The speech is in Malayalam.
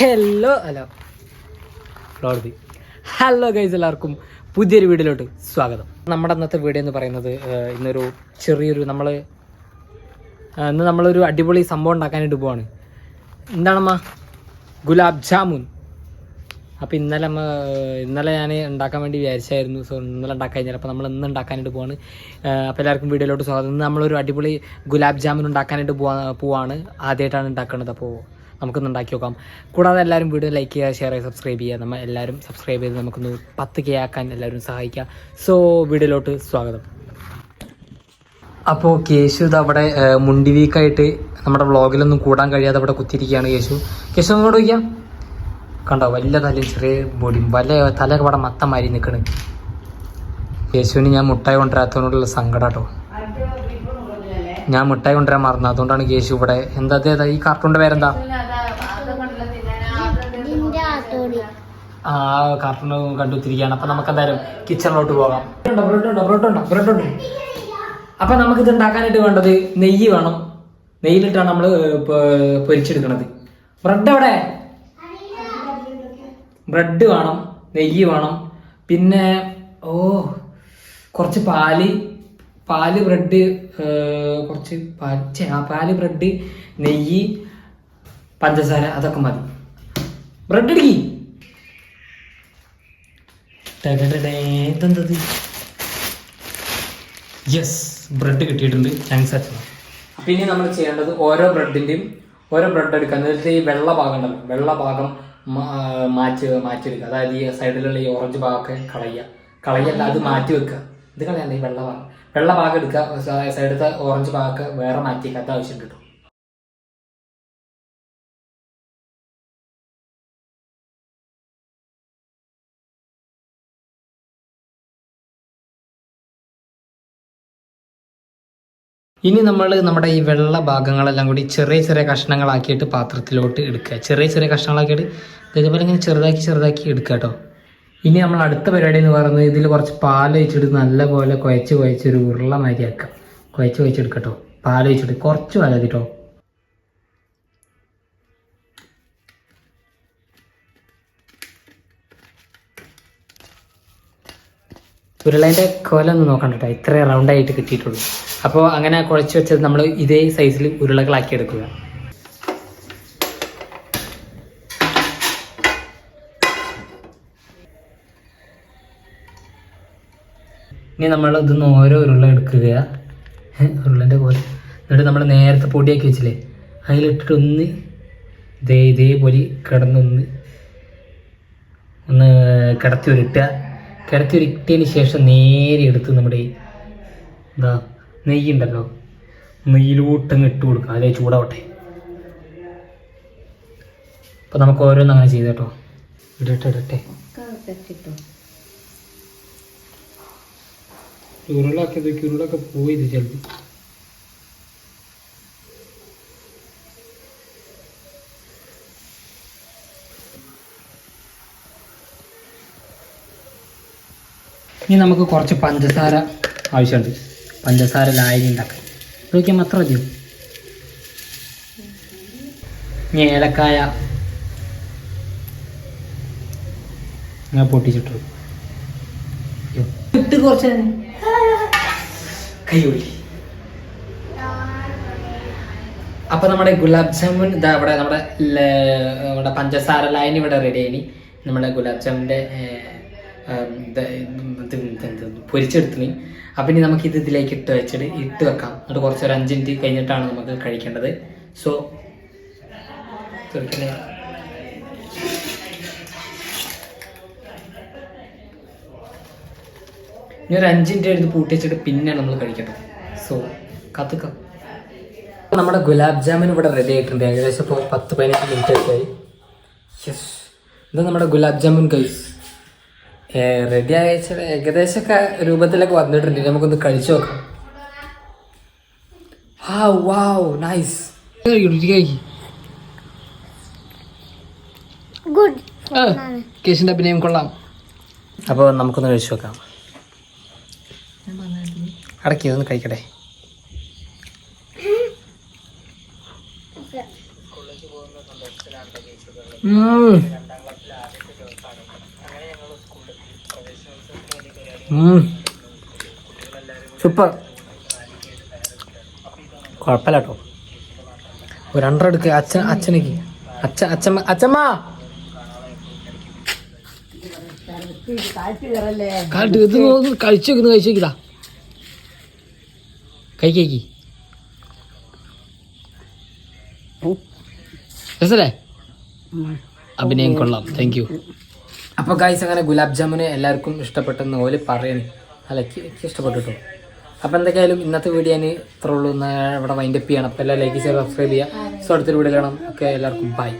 ഹലോ ഹലോ ലോഡി ഹലോ ഗൈസ് എല്ലാവർക്കും പുതിയൊരു വീഡിയോയിലോട്ട് സ്വാഗതം. നമ്മുടെ അന്നത്തെ വീഡിയോ എന്ന് പറയുന്നത് ഇന്നൊരു ചെറിയൊരു നമ്മൾ ഇന്ന് നമ്മളൊരു അടിപൊളി സംഭവം ഉണ്ടാക്കാനായിട്ട് പോവാണ്. എന്താണമ്മ? ഗുലാബ് ജാമുൻ. അപ്പോൾ ഇന്നലെ നമ്മ ഇന്നലെ ഞാൻ ഉണ്ടാക്കാൻ വേണ്ടി വിചാരിച്ചായിരുന്നു. സോ ഇന്നലെ ഉണ്ടാക്കാൻ കഴിഞ്ഞാൽ അപ്പോൾ നമ്മൾ ഇന്ന് ഉണ്ടാക്കാനായിട്ട് പോവാണ്. അപ്പോൾ എല്ലാവർക്കും വീഡിയോയിലോട്ട് സ്വാഗതം. ഇന്ന് നമ്മളൊരു അടിപൊളി ഗുലാബ് ജാമുൻ ഉണ്ടാക്കാനായിട്ട് പോവാ പോവാണ്. ആദ്യമായിട്ടാണ് ഉണ്ടാക്കുന്നത്. അപ്പോൾ നമുക്കൊന്ന് ഉണ്ടാക്കി നോക്കാം. കൂടാതെ എല്ലാവരും വീഡിയോ ലൈക്ക് ചെയ്യുക ഷെയർ ചെയ്യുക സബ്സ്ക്രൈബ് ചെയ്യുക. നമ്മൾ എല്ലാവരും സബ്സ്ക്രൈബ് ചെയ്ത് നമുക്കൊന്ന് പത്ത് കെ ആക്കാൻ എല്ലാവരും സഹായിക്കുക സോ വീഡിയോയിലോട്ട് സ്വാഗതം. അപ്പോൾ കേശു അവിടെ മുണ്ടി വീക്കായിട്ട് നമ്മുടെ വ്ളോഗിലൊന്നും കൂടാൻ കഴിയാതെ അവിടെ കുത്തിയിരിക്കുകയാണ് കേശു. കേശു അങ്ങോട്ട് വയ്ക്കാം കണ്ടോ വലിയ തലയും ചെറിയ ബോഡിയും വലിയ തല അവിടെ മത്തം മാരി നിൽക്കണ് യേശുവിന് ഞാൻ മുട്ടായി കൊണ്ടുവരാത്തതിനോടുള്ള സങ്കടം കേട്ടോ ഞാൻ മുട്ടായി കൊണ്ടുവരാൻ മറന്നു. അതുകൊണ്ടാണ് കേശു ഇവിടെ. എന്താ ഈ കാർട്ടൂണിന്റെ പേരെന്താ? കാർട്ടൂൺ കണ്ടുത്തിരിക്കുകയാണ്. അപ്പൊ നമുക്ക് എന്തായാലും കിച്ചണിലോട്ട് പോകാം അപ്പൊ നമുക്ക് ഇത് ഉണ്ടാക്കാനായിട്ട് വേണ്ടത് നെയ്യ് വേണം. നെയ്യിലിട്ടാണ് നമ്മൾ പൊരിച്ചെടുക്കണത്. ബ്രെഡ് എവിടെ? ബ്രെഡ് വേണം നെയ്യ് വേണം. പിന്നെ ഓ കുറച്ച് പാൽ. പാൽ ബ്രെഡ് കുറച്ച് പാൽ ആ പാൽ ബ്രെഡ് നെയ്യ് പഞ്ചസാര അതൊക്കെ മതി. ബ്രെഡ് ഇടുക്കി ഇതെന്തത്? യെസ് ബ്രെഡ് കിട്ടിയിട്ടുണ്ട്. താങ്ക്സ് അച്ഛൻ. അപ്പം ഇനി നമ്മൾ ചെയ്യേണ്ടത് ഓരോ ബ്രെഡിന്റെയും ഓരോ ബ്രെഡ് എടുക്കുക നേരത്തെ ഈ വെള്ള ഭാഗം ഉണ്ടല്ലോ വെള്ള ഭാഗം മാറ്റി മാറ്റിയെടുക്കുക. അതായത് ഈ സൈഡിലുള്ള ഈ ഓറഞ്ച് ഭാഗമൊക്കെ കളയുക. കളയല്ല അത് മാറ്റി വെക്കുക. ഇത് കളയല്ല ഈ വെള്ള ഭാഗം. വെള്ള ഭാഗം എടുക്കുക. സൈഡിലത്തെ ഓറഞ്ച് ഭാഗമൊക്കെ വേറെ മാറ്റി വെക്കുക അത് ആവശ്യം കിട്ടും. ഇനി നമ്മൾ നമ്മുടെ ഈ വെള്ള ഭാഗങ്ങളെല്ലാം കൂടി ചെറിയ ചെറിയ കഷ്ണങ്ങളാക്കിയിട്ട് പാത്രത്തിലോട്ട് എടുക്കുക. ചെറിയ ചെറിയ കഷ്ണങ്ങളാക്കിയിട്ട് ഇതേപോലെ ഇങ്ങനെ ചെറുതാക്കി ചെറുതാക്കി എടുക്കുക കേട്ടോ. ഇനി നമ്മൾ അടുത്ത പരിപാടി എന്ന് പറയുന്നത് ഇതിൽ കുറച്ച് പാൽ ഒഴിച്ചിട്ട് നല്ലപോലെ കുഴച്ച് കുഴച്ച് ഒരു ഉരുള മാതിരി ആക്കാം. കുഴച്ച് കുഴച്ചെടുക്കട്ടോ പാൽ ഒഴിച്ചിട്ട് കുറച്ച് പാൽ ഉരുളേന്റെ കോലൊന്നും നോക്കണ്ട കേട്ടോ. ഇത്രയും റൗണ്ടായിട്ട് കിട്ടിയിട്ടുള്ളൂ. അപ്പോൾ അങ്ങനെ കുഴച്ച് വെച്ചത് നമ്മൾ ഇതേ സൈസിൽ ഉരുളകളാക്കി എടുക്കുക. ഇനി നമ്മൾ ഇതൊന്ന് ഓരോ ഉരുള എടുക്കുക. ഉരുളന്റെ പോലെ. എന്നിട്ട് നമ്മൾ നേരത്തെ പൊടിയാക്കി വെച്ചില്ലേ? അതിലിട്ടിട്ട് ഒന്ന് ഇതേ ഇതേപോലെ കിടന്നൊന്ന് ഒന്ന് കിടത്തി ഉരുട്ടുക കിടത്തി ഉരുട്ടിയതിന് ശേഷം നേരെ എടുത്ത് നമ്മുടെ ഇതാ നെയ്യുണ്ടല്ലോ. നെയ്യിലോട്ടങ്ങ് ഇട്ട് കൊടുക്കുക. അതേ ചൂടാവട്ടെ. അപ്പോൾ നമുക്ക് ഓരോന്നും അങ്ങനെ ചെയ്ത് കേട്ടോ. ഇടട്ടെ ഇടട്ടെ ഉരുളാക്കിയത് ഉരുളൊക്കെ പോയത് ചിലപ്പോൾ ഇനി നമുക്ക് കുറച്ച് പഞ്ചസാര ആവശ്യമുണ്ട്. പഞ്ചസാര ലായനി ഉണ്ടാക്കാൻ നോക്കിയാൽ മാത്രം മതിയോ? ഇനി ഏലക്കായ. ഞാൻ പൊട്ടിച്ചിട്ടു. ഇട്ട് കുറച്ച് കൈ അപ്പോൾ അപ്പൊ നമ്മുടെ ഗുലാബ് ജാമുൻ ഇതാ ഇവിടെ നമ്മുടെ നമ്മുടെ പഞ്ചസാര ലൈൻ ഇവിടെ റെഡി ആയി നമ്മുടെ ഗുലാബ് ജാമുന്റെ പൊരിച്ചെടുത്തിന് അപ്പം ഇനി നമുക്ക് ഇത് ഇതിലേക്ക് ഇട്ട് വെച്ചിട്ട് ഇട്ട് വെക്കാം. എന്നിട്ട് കുറച്ച് ഒരു അഞ്ച് മിനിറ്റ് കഴിഞ്ഞിട്ടാണ് നമുക്ക് കഴിക്കേണ്ടത്. സോ ഇനി ഒരു അഞ്ച് മിനിറ്റ് എടുത്ത് പൂട്ടി വെച്ചിട്ട് പിന്നെയാണ് നമ്മൾ കഴിക്കണം സോ കത്തുക്കാം. നമ്മുടെ ഗുലാബ് ജാമുൻ ഇവിടെ റെഡി ആയിട്ടുണ്ട്. ഏകദേശം ഇപ്പോൾ പത്ത് പതിനഞ്ച് മിനിറ്റ് ഒക്കെ ആയി. യെസ് ഇത് നമ്മുടെ ഗുലാബ് ജാമുൻ ഗൈസ് റെഡി ആയച്ച ഏകദേശമൊക്കെ രൂപത്തിലൊക്കെ വന്നിട്ടുണ്ട്. നമുക്കൊന്ന് കഴിച്ചു നോക്കാം. ഹാ വാവ് നൈസ് അഭിനയം കൊള്ളാം. അപ്പോൾ നമുക്കൊന്ന് കഴിച്ചു നോക്കാം. അടക്കി ഒന്ന് കഴിക്കട്ടെ. ഉം. സൂപ്പർ. കുഴപ്പമില്ല കേട്ടോ ഒരു രണ്ടര എടുക്ക്. അച്ഛൻ അച്ഛനക്ക്. അച്ഛ അച്ഛമ്മ അച്ഛമ്മ! കഴിച്ചു വെക്കുന്നു കഴിച്ചു വെക്കിതാ കൈ കൈക്ക് രസല്ലേ? അഭിനയം കൊള്ളാം. താങ്ക് യു അപ്പോൾ ഗൈസ് അങ്ങനെ ഗുലാബ് ജാമുന് എല്ലാവർക്കും ഇഷ്ടപ്പെട്ടെന്ന് ഓൽ പറയണേ. അല്ല എനിക്ക് ഇഷ്ടപ്പെട്ടു കേട്ടോ അപ്പോൾ എന്തൊക്കെയായാലും ഇന്നത്തെ വീഡിയോ ഞാൻ ഇത്ര ഉള്ളൂ. ഇവിടെ വൈൻഡപ്പ് ചെയ്യണം. അപ്പോൾ എല്ലാം ലൈക്ക് ചെയ്യുക സബ്സ്ക്രൈബ് ചെയ്യുക. സോ അടുത്തൊരു വീഡിയോ കാണാം. ഓക്കെ എല്ലാവർക്കും ബൈ